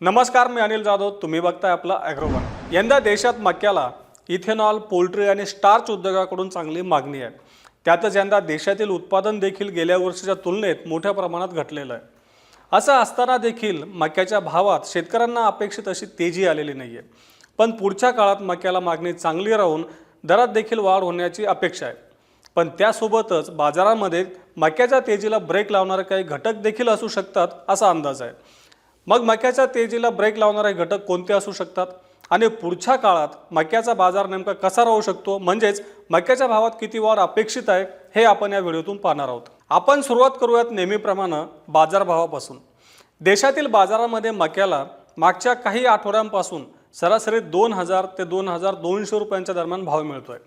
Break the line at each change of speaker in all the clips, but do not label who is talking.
नमस्कार मी अनिल जाधव. तुम्ही बघताय आपला ॲग्रोवन यंदा देशात मक्याला इथेनॉल पोल्ट्री आणि स्टार्च उद्योगाकडून चांगली मागणी आहे. त्यातच यंदा देशातील उत्पादन देखील गेल्या वर्षीच्या तुलनेत मोठ्या प्रमाणात घटलेलं आहे. असं असताना देखील मक्याच्या भावात शेतकऱ्यांना अपेक्षित अशी तेजी आलेली नाही आहे पण पुढच्या काळात मक्याला मागणी चांगली राहून दरात देखील वाढ होण्याची अपेक्षा आहे. पण त्यासोबतच बाजारामध्ये मक्याच्या तेजीला ब्रेक लावणारे काही घटक देखील असू शकतात असा अंदाज आहे. मग मक्याच्या तेजीला ब्रेक लावणारे घटक कोणते असू शकतात? आणि पुढच्या काळात मक्याचा बाजार नेमका कसा राहू शकतो? म्हणजेच मक्याच्या भावात किती वाढ अपेक्षित आहे? हे आपण या व्हिडिओतून पाहणार आहोत. आपण सुरुवात करूयात नेहमीप्रमाणे बाजारभावापासून. देशातील बाजारामध्ये मक्याला मागच्या काही आठवड्यांपासून सरासरी दोन हजार ते दोन हजार दोनशे रुपयांच्या दरम्यान भाव मिळतोय.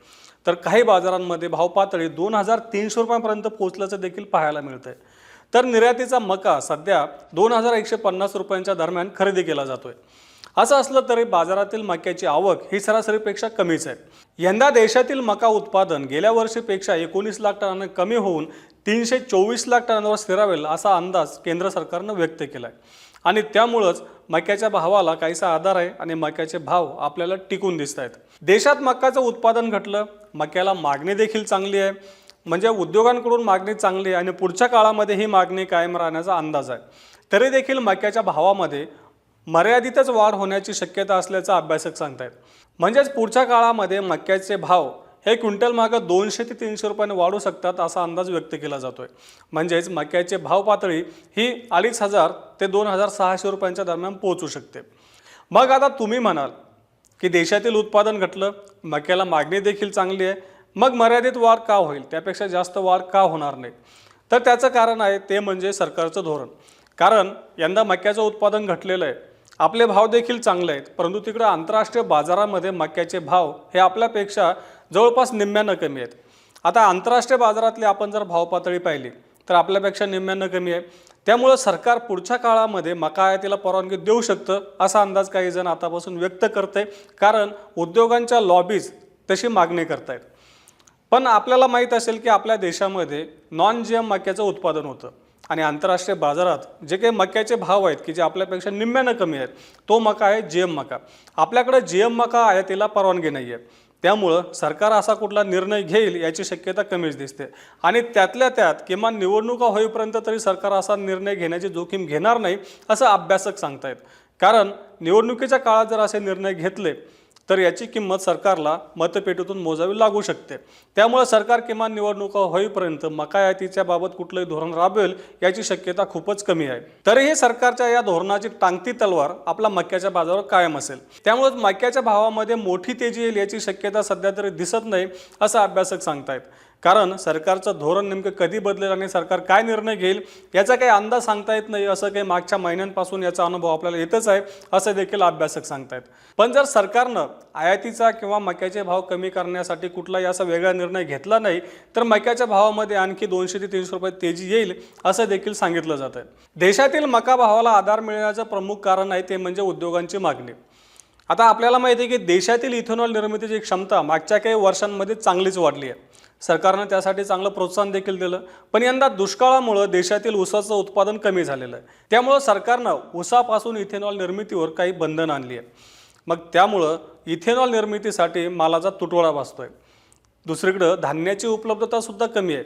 तर काही बाजारांमध्ये भाव पातळी दोन हजार तीनशे रुपयांपर्यंत पोहोचल्याचं देखील पाहायला मिळतं आहे तर निर्यातीचा मका सध्या दोन हजार एकशे पन्नास रुपयांच्या दरम्यान खरेदी केला जातोय. असं असलं तरी बाजारातील मक्याची आवक ही सरासरीपेक्षा कमीच आहे. यंदा देशातील मका उत्पादन गेल्या वर्षीपेक्षा एकोणीस लाख टनानं कमी होऊन तीनशे चोवीस लाख टनांवर स्थिरावेल असा अंदाज केंद्र सरकारनं व्यक्त केला आहे आणि त्यामुळंच मक्याच्या भावाला काहीसा आधार आहे आणि मक्याचे भाव आपल्याला टिकून दिसत आहेत देशात मक्याचं उत्पादन घटलं मक्याला मागणी देखील चांगली आहे. म्हणजे उद्योगांकडून मागणी चांगली आहे आणि पुढच्या काळामध्ये ही मागणी कायम राहण्याचा अंदाज आहे. तरी देखील मक्याच्या भावामध्ये मर्यादितच वाढ होण्याची शक्यता असल्याचं अभ्यासक सांगतायत. म्हणजेच पुढच्या काळामध्ये मक्याचे भाव हे क्विंटल मागं दोनशे ते तीनशे रुपयाने वाढू शकतात असा अंदाज व्यक्त केला जातोय. म्हणजेच मक्याचे भाव पातळी ही अडीच हजार ते दोन हजार सहाशे रुपयांच्या दरम्यान पोहोचू शकते. मग आता तुम्ही म्हणाल की देशातील उत्पादन घटलं मक्याला मागणी देखील चांगली आहे मग मर्यादित वाढ का होईल? त्यापेक्षा जास्त वाढ का होणार नाही? तर त्याचं कारण आहे ते म्हणजे सरकारचं धोरण. कारण यंदा मक्याचं उत्पादन घटलेलं आहे. आपले भाव देखील चांगले आहेत परंतु तिकडं आंतरराष्ट्रीय बाजारामध्ये मक्याचे भाव हे आपल्यापेक्षा जवळपास निम्म्यानं कमी आहेत. आता आंतरराष्ट्रीय बाजारातली आपण जर भाव पातळी पाहिली तर आपल्यापेक्षा निम्म्यानं कमी आहे. त्यामुळं सरकार पुढच्या काळामध्ये मका आयातीला परवानगी देऊ शकतं असा अंदाज काही जण आतापासून व्यक्त करते कारण उद्योगांच्या लॉबीज तशी मागणी करतायत. पण आपल्याला माहीत असेल की आपल्या देशामध्ये नॉन जी एम मक्याचं उत्पादन होतं. आणि आंतरराष्ट्रीय बाजारात जे काही मक्याचे भाव आहेत की जे आपल्यापेक्षा निम्म्यानं कमी आहेत तो मका आहे जी एम मका. आपल्याकडे जी एम मका आयातीला परवानगी नाही आहे त्यामुळं सरकार असा कुठला निर्णय घेईल याची शक्यता कमीच दिसते. आणि त्यातल्या त्यात किमान निवडणुका होईपर्यंत तरी सरकार असा निर्णय घेण्याची जोखीम घेणार नाही असं अभ्यासक सांगतायत. कारण निवडणुकीच्या काळात जर असे निर्णय घेतले तर याची किंमत सरकारला मतपेटीतून मोजावी लागू शकते. त्यामुळे सरकार किमान निवडणुका होईपर्यंत मकायातीच्या बाबत कुठलंही धोरण राबवेल याची शक्यता खूपच कमी आहे. तरीही सरकारच्या या धोरणाची टांगती तलवार आपला मक्याच्या बाजारावर कायम असेल. त्यामुळे मक्याच्या भावामध्ये मोठी तेजी येईल याची शक्यता सध्या तरी दिसत नाही असं अभ्यासक सांगतायत. कारण सरकारचं धोरण नेमकं कधी बदलेल आणि सरकार काय निर्णय घेईल याचा काही अंदाज सांगता येत नाही असं काही मागच्या महिन्यांपासून याचा अनुभव आपल्याला येतच आहे असं देखील अभ्यासक सांगतायत पण जर सरकारनं आयातीचा किंवा मक्याचे भाव कमी करण्यासाठी कुठलाही असा वेगळा निर्णय घेतला नाही तर मक्याच्या भावामध्ये आणखी दोनशे ते तीनशे रुपये तेजी येईल असं देखील सांगितलं जात आहे. देशातील मका भावाला आधार मिळण्याचं प्रमुख कारण आहे ते म्हणजे उद्योगांची मागणी. आता आपल्याला माहिती आहे की देशातील इथेनॉल निर्मितीची क्षमता मागच्या काही वर्षांमध्ये चांगलीच वाढली आहे. सरकारनं त्यासाठी चांगलं प्रोत्साहन देखील दिलं. पण यंदा दुष्काळामुळं देशातील ऊसाचं उत्पादन कमी झालेलं आहे. त्यामुळं सरकारनं ऊसापासून इथेनॉल निर्मितीवर काही बंधन आणली आहे मग त्यामुळं इथेनॉल निर्मितीसाठी मालाचा तुटवडा भासतोय. दुसरीकडं धान्याची उपलब्धता सुद्धा कमी आहे.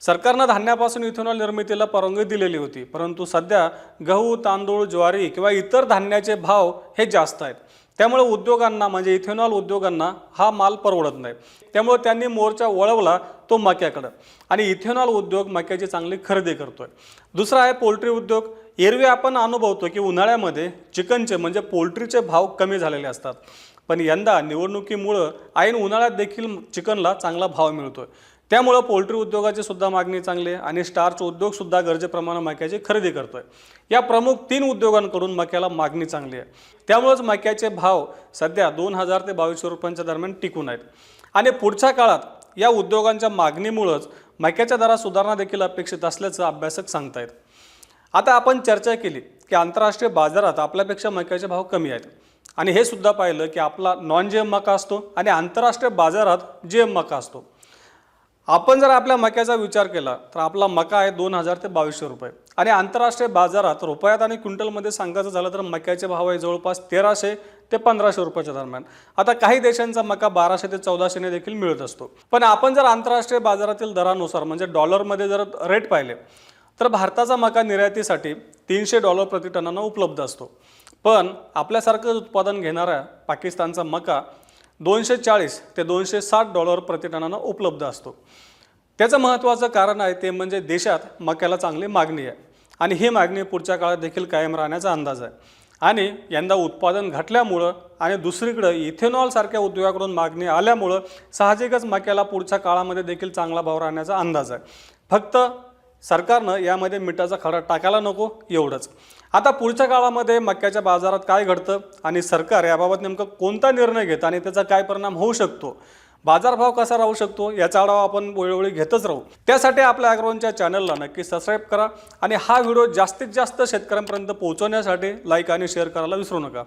सरकारनं धान्यापासून इथेनॉल निर्मितीला परवानगी दिलेली होती. परंतु सध्या गहू तांदूळ ज्वारी किंवा इतर धान्याचे भाव हे जास्त आहेत. त्यामुळे उद्योगांना म्हणजे इथेनॉल उद्योगांना हा माल परवडत नाही. त्यामुळे त्यांनी मोर्चा वळवला तो मक्याकडं. आणि इथेनॉल उद्योग मक्याची चांगली खरेदी करतोय. दुसरा आहे पोल्ट्री उद्योग. एरवी आपण अनुभवतो की उन्हाळ्यामध्ये चिकनचे म्हणजे पोल्ट्रीचे भाव कमी झालेले असतात. पण यंदा निवडणुकीमुळं ऐन उन्हाळ्यात देखील चिकनला चांगला भाव मिळतोय. त्यामुळं पोल्ट्री उद्योगाची सुद्धा मागणी चांगली आहे आणि स्टार्च उद्योगसुद्धा गरजेप्रमाणे मक्याची खरेदी करतोय. या प्रमुख तीन उद्योगांकडून मक्याला मागणी चांगली आहे. त्यामुळंच मक्याचे भाव सध्या दोन हजार ते बावीसशे रुपयांच्या दरम्यान टिकून आहेत. आणि पुढच्या काळात या उद्योगांच्या मागणीमुळंच मक्याच्या दरात सुधारणा देखील अपेक्षित असल्याचं अभ्यासक सांगतायत. आता आपण चर्चा केली की आंतरराष्ट्रीय बाजारात आपल्यापेक्षा मक्याचे भाव कमी आहेत. आणि हे सुद्धा पाहिलं की आपला नॉन जे एम मका असतो आणि आंतरराष्ट्रीय बाजारात जे एम मका असतो. आपण जर आपल्या मक्याचा विचार केला तर आपला मका आहे दोन हजार ते बावीसशे रुपये. आणि आंतरराष्ट्रीय बाजारात रुपयात आणि क्विंटलमध्ये सांगायचं झालं तर मक्याचे भाव आहे जवळपास तेराशे ते पंधराशे रुपयाच्या दरम्यान. आता काही देशांचा मका बाराशे ते चौदाशेने देखील मिळत असतो. पण आपण जर आंतरराष्ट्रीय बाजारातील दरानुसार म्हणजे डॉलरमध्ये जर रेट पाहिले तर भारताचा मका निर्यातीसाठी तीनशे डॉलर प्रति टनानं उपलब्ध असतो. पण आपल्यासारखंच उत्पादन घेणाऱ्या पाकिस्तानचा मका दोनशे चाळीस ते दोनशे साठ डॉलर प्रतिटनानं उपलब्ध असतो. त्याचं महत्त्वाचं कारण आहे ते म्हणजे देशात मक्याला चांगली मागणी आहे. आणि ही मागणी पुढच्या काळात देखील कायम राहण्याचा अंदाज आहे. आणि यंदा उत्पादन घटल्यामुळं आणि दुसरीकडं इथेनॉलसारख्या उद्योगाकडून मागणी आल्यामुळं साहजिकच मक्याला पुढच्या काळामध्ये देखील चांगला भाव राहण्याचा अंदाज आहे. फक्त सरकारनं यामध्ये मिठाचा खडा टाकायला नको एवढंच. आता पुढच्या काळामध्ये मक्याच्या बाजारात काय घडतं आणि सरकार याबाबत नेमकं कोणता निर्णय घेतं आणि त्याचा काय परिणाम होऊ शकतो? बाजारभाव कसा राहू शकतो? याचा आढावा आपण वेळोवेळी घेतच राहू. त्यासाठी आपल्या ॲग्रोनच्या चॅनलला नक्की सबस्क्राईब करा आणि हा व्हिडिओ जास्तीत जास्त शेतकऱ्यांपर्यंत पोहोचवण्यासाठी लाईक आणि शेअर करायला विसरू नका.